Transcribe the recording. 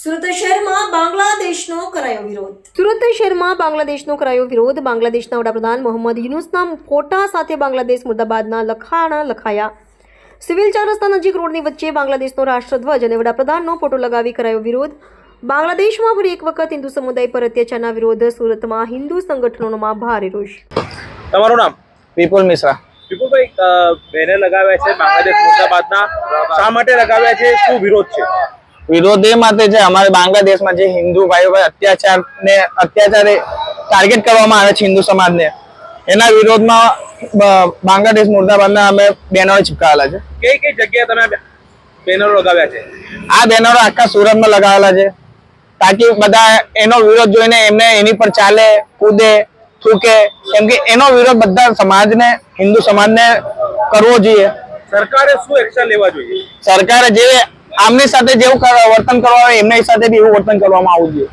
સુરત શહેરમાં બાંગ્લાદેશનો કરાયો વિરોધ. સુરત શહેરમાં બાંગ્લાદેશનો કરાયો વિરોધ. બાંગ્લાદેશના વડાપ્રધાન મોહમ્મદ યુનુસના ફોટા સાથે બાંગ્લાદેશ મુર્દાબાદના લખાણા લખાયા. સિવિલ ચાર રસ્તા નજીક રોડની વચ્ચે બાંગ્લાદેશનો રાષ્ટ્રધ્વજ અને વડાપ્રધાનનો ફોટો લગાવી કરાયો વિરોધ. બાંગ્લાદેશમાં ફરી એક વખત હિન્દુ સમુદાય પર અત્યાચારના વિરોધ. સુરતમાં હિન્દુ સંગઠનોમાં ભારે રોષ. તમારું નામ? વિપુલ મિશ્રા. વિપુલભાઈ બેનર લગાવ્યા છે બાંગ્લાદેશ મુર્દાબાદના. શા માટે લગાવ્યા છે? શું વિરોધ છે? વિરોધ એ માટે છે અમારે બાંગ્લાદેશમાં જે હિન્દુ ભાઈઓ પર અત્યાચાર ને અત્યાચારે ટાર્ગેટ કરવામાં આવે છે હિન્દુ સમાજને એના વિરોધમાં બાંગ્લાદેશ મુર્દાબાદના અમે બેનરો ચિપકાવેલા છે. કઈ કઈ જગ્યાએ તમે બેનરો લગાવ્યા છે? આ બેનરો આખા સુરતમાં લગાવેલા છે તાકી બધા એનો વિરોધ જોઈને એમને એની પર ચાલે કૂદે થૂકે કેમ કે એનો વિરોધ બધા સમાજને હિન્દુ સમાજને કરવો જોઈએ. સરકારે શું એક્શન લેવા જોઈએ? સરકારે જે આમની સાથે જેવું વર્તન કરવા આવે એમની સાથે બી એવું વર્તન કરવામાં આવવું જોઈએ.